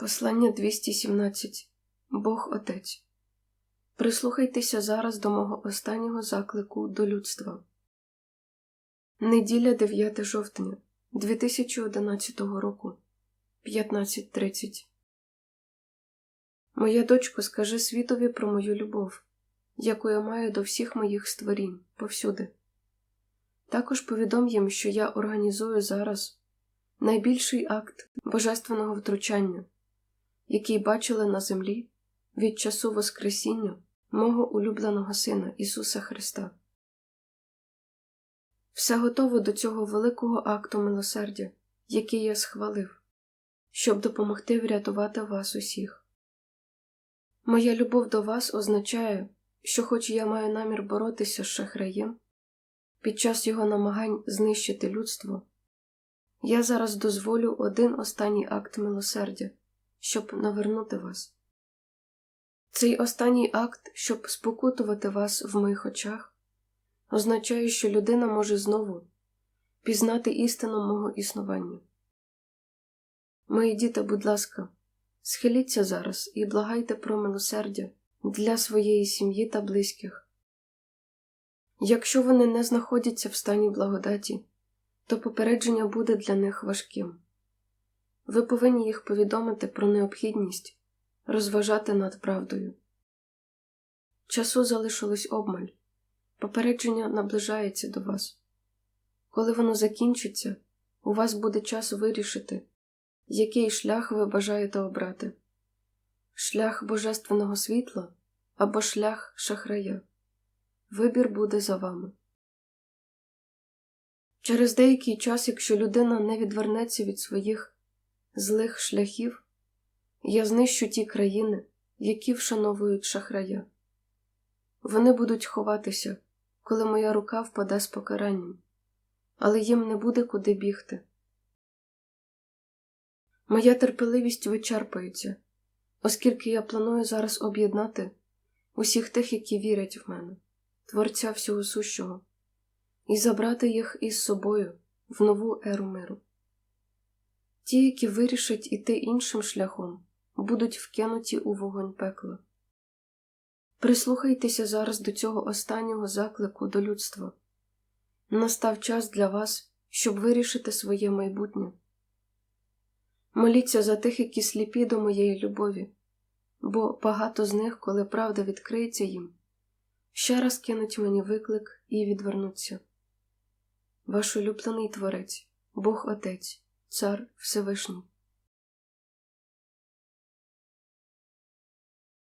Послання 217 Бог Отець. Прислухайтеся зараз до мого останнього заклику до людства. Неділя 9 жовтня 2011 року 15.30 Моя дочко, скажи світові про мою любов, яку я маю до всіх моїх створінь повсюди. Також повідом їм, що я організую зараз найбільший акт божественного втручання який бачили на землі від часу Воскресіння мого улюбленого Сина Ісуса Христа. Все готово до цього великого акту милосердя, який я схвалив, щоб допомогти врятувати вас усіх. Моя любов до вас означає, що, хоч я маю намір боротися з шахраєм, під час його намагань знищити людство, я зараз дозволю один останній акт милосердя щоб навернути вас. Цей останній акт, щоб спокутувати вас в моїх очах, означає, що людина може знову пізнати істину мого існування. Мої діти, будь ласка, схиліться зараз і благайте про милосердя для своєї сім'ї та близьких. Якщо вони не знаходяться в стані благодаті, то попередження буде для них важким. Ви повинні їх повідомити про необхідність розважати над правдою. Часу залишилось обмаль, попередження наближається до вас. Коли воно закінчиться, у вас буде час вирішити, який шлях ви бажаєте обрати шлях божественного світла або шлях шахрая. Вибір буде за вами. Через деякий час, якщо людина не відвернеться від своїх злих шляхів, я знищу ті країни, які вшановують шахрая. Вони будуть ховатися, коли моя рука впаде з покаранням, але їм не буде куди бігти. Моя терпеливість вичерпується, оскільки я планую зараз об'єднати усіх тих, які вірять в мене, Творця всього сущого, і забрати їх із собою в нову еру миру. Ті, які вирішать іти іншим шляхом, будуть вкинуті у вогонь пекла. Прислухайтеся зараз до цього останнього заклику до людства. Настав час для вас, щоб вирішити своє майбутнє. Моліться за тих, які сліпі до моєї любові, бо багато з них, коли правда відкриється їм, ще раз кинуть мені виклик і відвернуться. Ваш улюблений Творець, Бог Отець. Цар Всевишній.